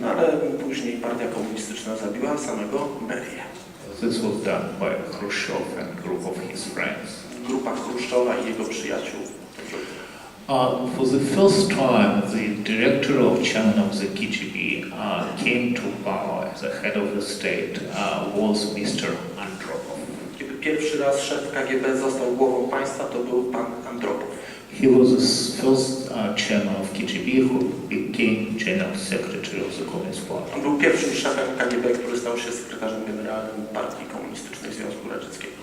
No ale później partia komunistyczna zabiła samego Berię. This was done by Khrushchev and group of his friends. Grupa Chruszczowa i jego przyjaciół. Uh, for the first time, the director of China of the KGB uh, came to power as the head of the state uh, was Mr. Andropov. Kiedy pierwszy raz szef KGB został głową państwa, to był pan Andropow. He was the first uh, chairman of KGB who became general secretary of the Communist Party. On był pierwszym szefem KGB, który stał się sekretarzem generalnym Partii Komunistycznej Związku Radzieckiego.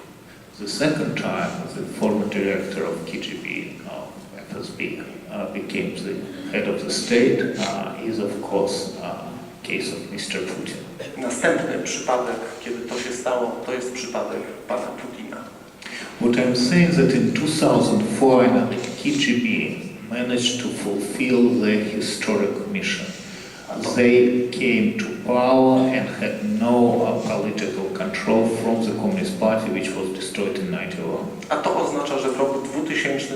The second time, the former director of KGB, now FSB, uh, became the head of the state uh, is of course uh, case of Mr. Putin. Następny przypadek, kiedy to się stało, to jest przypadek pana Putina. What I'm saying that in 2004, KGB managed to fulfill their historic mission. They came to power and had no political control from the Communist Party, which was destroyed in 91. A to oznacza, że w roku 2000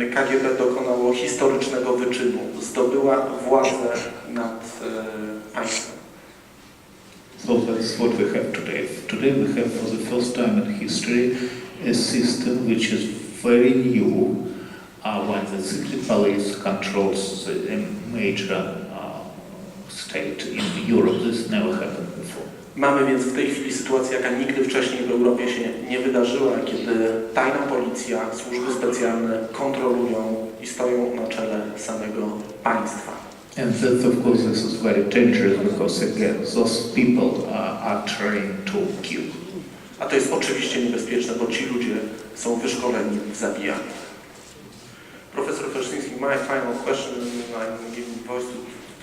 e, KGB dokonało historycznego wyczynu. Zdobyła władzę nad e, państwem. So that's what we have today. Today we have for the first time in history a system which is very new uh, when the police controls a major uh, state in Europe. This never happened before. Mamy więc w tej chwili sytuację, jaka nigdy wcześniej w Europie się nie wydarzyła, kiedy tajna policja, służby specjalne kontrolują i stoją na czele samego państwa. And that, of course, this is very dangerous because, again, those people uh, are trained to kill. A to jest oczywiście niebezpieczne, bo ci ludzie są wyszkoleni w zabijaniu. Professor Ferszyński, my final question, I'm giving voice to,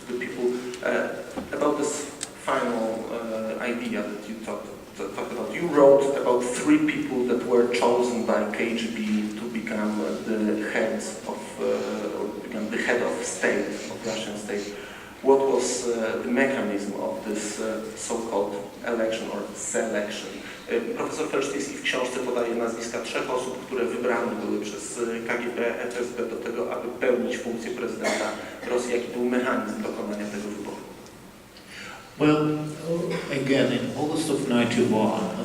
to the people, uh, about this final uh, idea that you talked, talked about. You wrote about three people that were chosen by KGB to become uh, the heads of, uh, or become the head of state, of Russian state. What was uh, the mechanism of this uh, so-called election or selection? Y, Profesor Felsztyński w książce podaje nazwiska trzech osób, które wybrane były przez y, KGB, FSB do tego, aby pełnić funkcję prezydenta Rosji. Jaki był mechanizm dokonania tego wyboru? Well, again, in August of 91,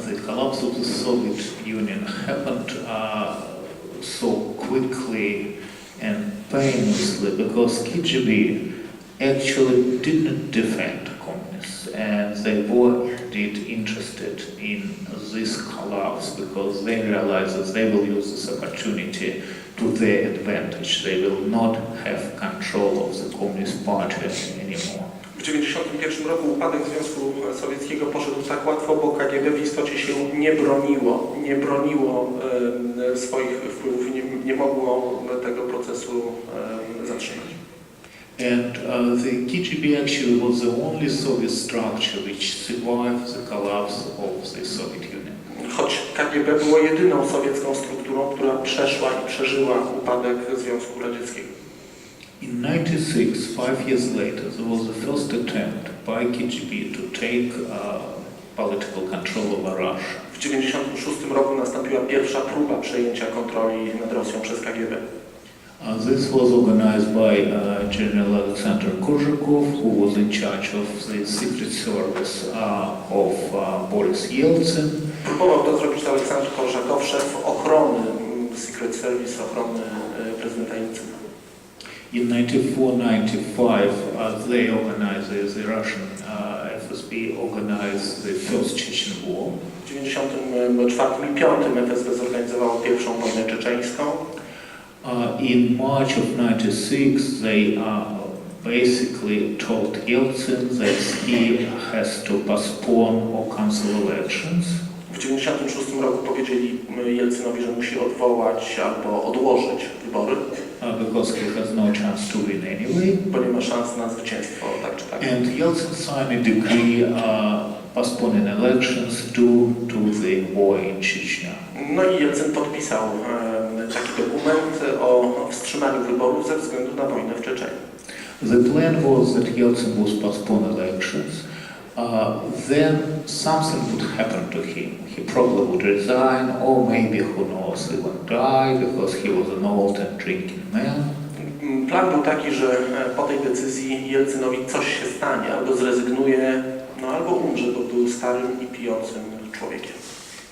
the collapse of the Soviet Union happened uh, so quickly and painlessly because KGB actually didn't defend communists and they were indeed interested in this collapse because they realized that they will use this opportunity to their advantage. They will not have control of the Communist Party anymore. W 1991 roku upadek Związku Sowieckiego poszedł tak łatwo, bo KGB w istocie się nie broniło, nie broniło swoich wpływów, nie, nie mogło tego procesu zatrzymać. And uh, the KGB actually was the only Soviet structure which survived the collapse of the Soviet Union. Choć KGB było jedyną sowiecką strukturą, która przeszła i przeżyła upadek Związku Radzieckiego. In 96, five years later, there was the first attempt by KGB to take uh, political control over Russia. W 1996 roku nastąpiła pierwsza próba przejęcia kontroli nad Rosją przez KGB. Uh, this was organized by uh, General Alexander Korzakov, who was in charge of the secret service uh, of uh, Boris Yeltsin. Próbował to zrobić Aleksandr Korzakow, szef ochrony mm, Secret Service, ochrony e, prezydenta Jelcyna. In 94-95, uh, they organized, the, Russian uh, FSB organized the first Chechen War. W 1994 i 1995 FSB zorganizowało pierwszą wojnę czeczeńską. Uh, in March of 96, they uh, basically told Yeltsin that he has to postpone or cancel elections. W 1996 roku powiedzieli Jelcynowi, że musi odwołać albo odłożyć wybory, uh, because he has no chance to win anyway. bo nie ma szans na zwycięstwo, tak czy tak. And Yeltsin signed a decree uh, postponing elections due to the war in Chechnya. No i Jelcyn podpisał e, taki dokument o wstrzymaniu wyborów ze względu na wojnę w Czeczeniu. The plan was that Yeltsin was postpone elections. Uh, then something would happen to him. He probably would resign, or maybe, who knows, even die because he was an old and drinking man. Plan był taki, że e, po tej decyzji Jelcynowi coś się stanie, albo zrezygnuje, no albo umrze, bo był starym i pijącym człowiekiem.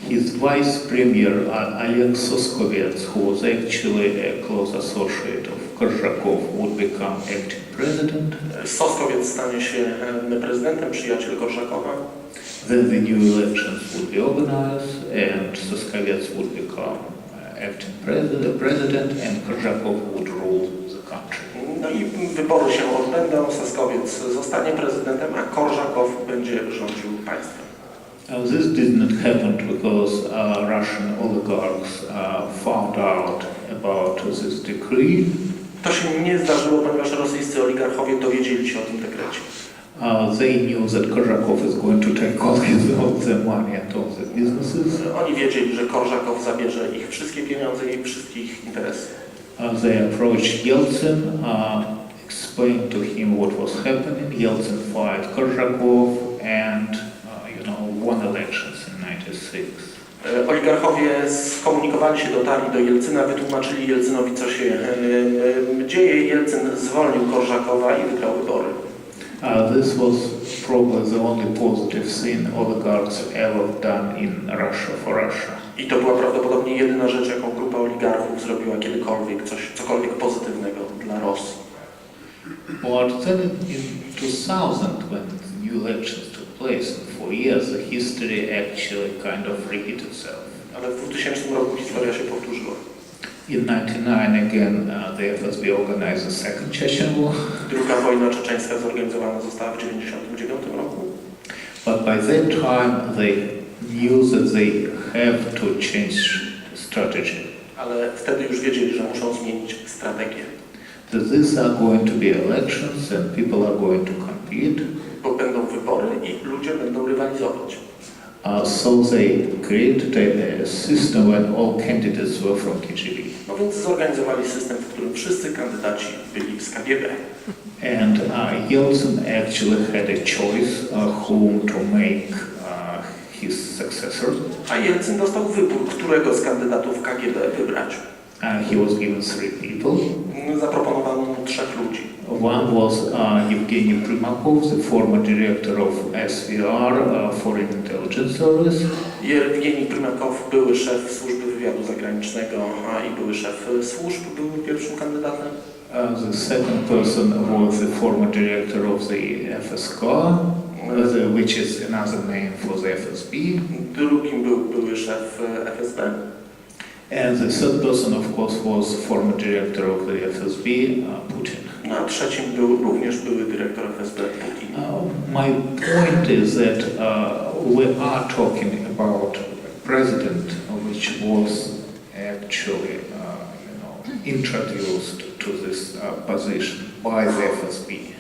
His vice premier, Oleg Soskovets, who was actually a close associate of Korzakov, would become acting president. E, Soskowiec stanie się e, prezydentem, przyjaciel Korszakowa. Then the new elections would be organized, and Soskovets would become uh, acting president, president, and Korzakov would rule country. No i wybory się odbędą, Soskowiec zostanie prezydentem, a Korzakow będzie rządził państwem. Now, this did not happen because uh, Russian oligarchs uh, found out about this decree. To się nie zdarzyło, ponieważ rosyjscy oligarchowie dowiedzieli się o tym dekrecie. Uh, they knew that Korzakov is going to take all his all the money and all the businesses. Oni wiedzieli, że Korzakow zabierze ich wszystkie pieniądze i wszystkie ich interesy. Uh, they approached Yeltsin, uh, explained to him what was happening. Yeltsin fired Korzakov and, uh, you know, won elections in 96. E, Oligarchowie skomunikowali się, dotarli do Jelcyna, wytłumaczyli Jelcynowi, co się e, e, dzieje. Jelcyn zwolnił Korzakowa i wygrał wybory. Uh, this was probably the only positive thing oligarchs ever done in Russia for Russia. I to była prawdopodobnie jedyna rzecz, jaką oligarchów zrobiła kiedykolwiek, coś, cokolwiek pozytywnego dla Rosji. But then in 2000, when the new elections took place, and for years the history actually kind of repeated itself. Ale w 2000 roku historia się powtórzyła. In 99 again, uh, the FSB organized the second Chechen war, Druga wojna czeczeńska zorganizowana została w 1999 roku. but by that time they knew that they have to change strategy. Ale wtedy już wiedzieli, że muszą zmienić strategię. That these are going to be elections and people are going to compete. Bo będą wybory i ludzie będą rywalizować. Uh, so they created a, a system when all candidates were from KGB. No więc zorganizowali system, w którym wszyscy kandydaci byli z KGB. And uh, Yeltsin actually had a choice uh, whom to make uh, his successor. A Jelcyn dostał wybór, którego z kandydatów KGB wybrać. Uh, he was given three people. Zaproponowano mu trzech ludzi. One was uh, Evgeny Primakov, the former director of SVR, uh, Foreign Intelligence Service. Jewgeni Prymakow, były szef służby wywiadu zagranicznego a i były szef służb, był pierwszym kandydatem. Uh, the second person was the former director of the FSK, the, which is another name for the FSB. Drugim był były szef FSB. And the third person, of course, was former director of the FSB, uh, Putin. No a trzecim był również były dyrektor FSB Putin. Uh, my point is that uh, we are talking about a president which was actually, uh, you know, introduced to this uh, position by the FSB.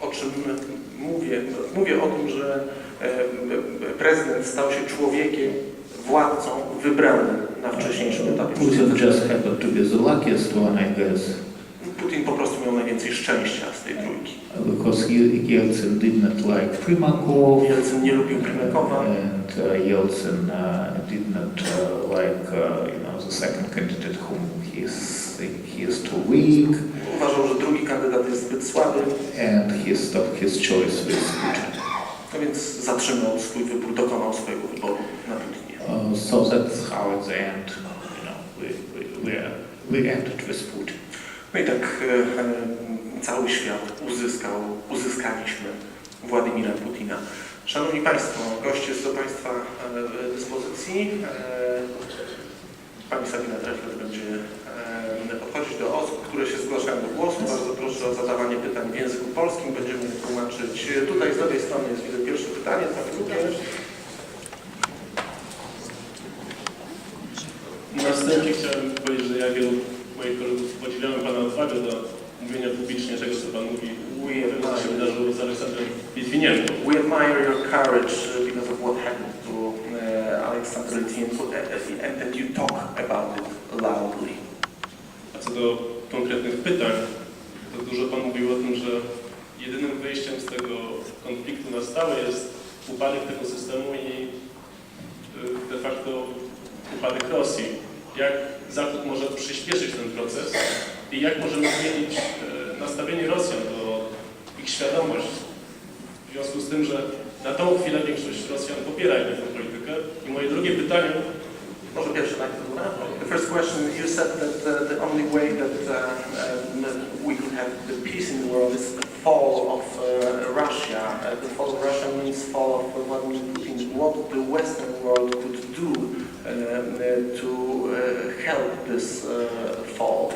O czym mówię? Mówię o tym, że e, prezydent stał się człowiekiem, władcą wybranym na wcześniejszym etapie. Putin just happened to be the luckiest one, I guess, Putin po prostu miał najwięcej szczęścia z tej trójki. because Ye- Yeltsin like Primakov, Jelcyn nie lubił Primakowa, and uh, Yeltsin uh, did not uh, like, uh, you know, the second candidate whom he is, he is too weak. uważał, że drugi kandydat jest zbyt słaby, and he stopped his choice with Putin. no więc zatrzymał swój wybór, dokonał swojego wyboru na Putinie. Uh, so that's how at the end, you know, we, we, we, we ended with Putin. No i tak e, e, cały świat uzyskał, uzyskaliśmy Władimira Putina. Szanowni Państwo, gość jest do Państwa e, dyspozycji. E, Pani Sabina Trefler będzie podchodzić do osób, które się zgłaszają do głosu. Bardzo proszę o zadawanie pytań w języku polskim. Będziemy tłumaczyć. Tutaj z lewej strony jest widzę pierwsze pytanie, tam drugie. Na wstępie chciałem powiedzieć, że ja wielu moich kolegów podziwiamy Pana odwagę do mówienia publicznie tego, co Pan mówi. We Co się admire, wydarzyło z Aleksandrem Litwinienką. we admire your courage because of what happened A co do konkretnych pytań, to dużo Pan mówił o tym, że jedynym wyjściem z tego konfliktu na stałe jest upadek tego systemu i y, de facto upadek Rosji. Jak Zachód może przyspieszyć ten proces i jak możemy zmienić y, nastawienie Rosjan, do ich świadomość, w związku z tym, że na tą chwilę większość Rosjan popiera tę politykę. Moje drugie pytanie, Może pierwsze. The first question, you said that uh, the only way that uh, we could have the peace in the world is the fall of uh, Russia. Uh, the fall of Russia means fall of Vladimir Putin. What the Western world could do um, uh, to uh, help this uh, fall?